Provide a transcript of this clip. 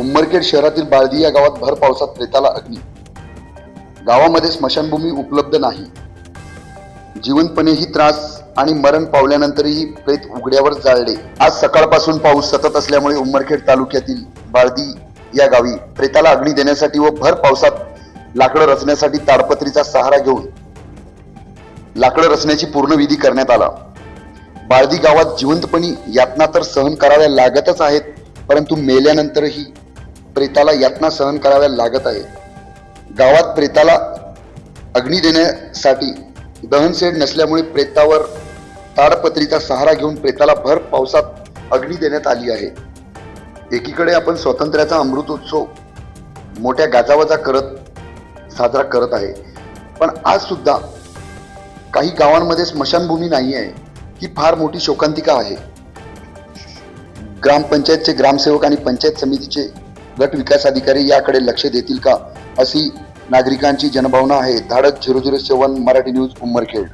उंबरखेड शहरातील बाळदी या गावात भर पावसात प्रेताला अग्नी. गावामध्ये स्मशानभूमी उपलब्ध नाही. जिवंतपणेही त्रास आणि मरण पावल्यानंतरही प्रेत उघड्यावर जाळले. आज सकाळपासून पाऊस सतत असल्यामुळे उंबरखेड तालुक्यातील बाळदी या गावी प्रेताला अग्नी देण्यासाठी व भर पावसात लाकडं रचण्यासाठी ताडपत्रीचा सहारा घेऊन लाकडं रचण्याची पूर्ण विधी करण्यात आला. बाळदी गावात जिवंतपणी यातना तर सहन कराव्या लागतच आहेत परंतु मेल्यानंतरही प्रेताला यातना सहन कराव्या लागत आहेत गावात प्रेताला अग्नी देण्यासाठी दहनशेड नसल्यामुळे प्रेतावर ताडपत्रीचा सहारा घेऊन प्रेताला भर पावसात अग्नी देण्यात आली आहे. एकीकडे आपण स्वातंत्र्याचा अमृतोत्सव मोठ्या गाजावाजा करत साजरा करत आहे. पण आज सुद्धा काही गावांमध्ये स्मशानभूमी नाही आहे. ही फार मोठी शोकांतिका आहे. ग्रामपंचायतचे ग्रामसेवक आणि पंचायत समितीचे गट विकास अधिकारी याकडे लक्ष देतील का? अशी नागरिकांची जनभावना आहे. धाडक zero zero seven Marathi news Umarkhed.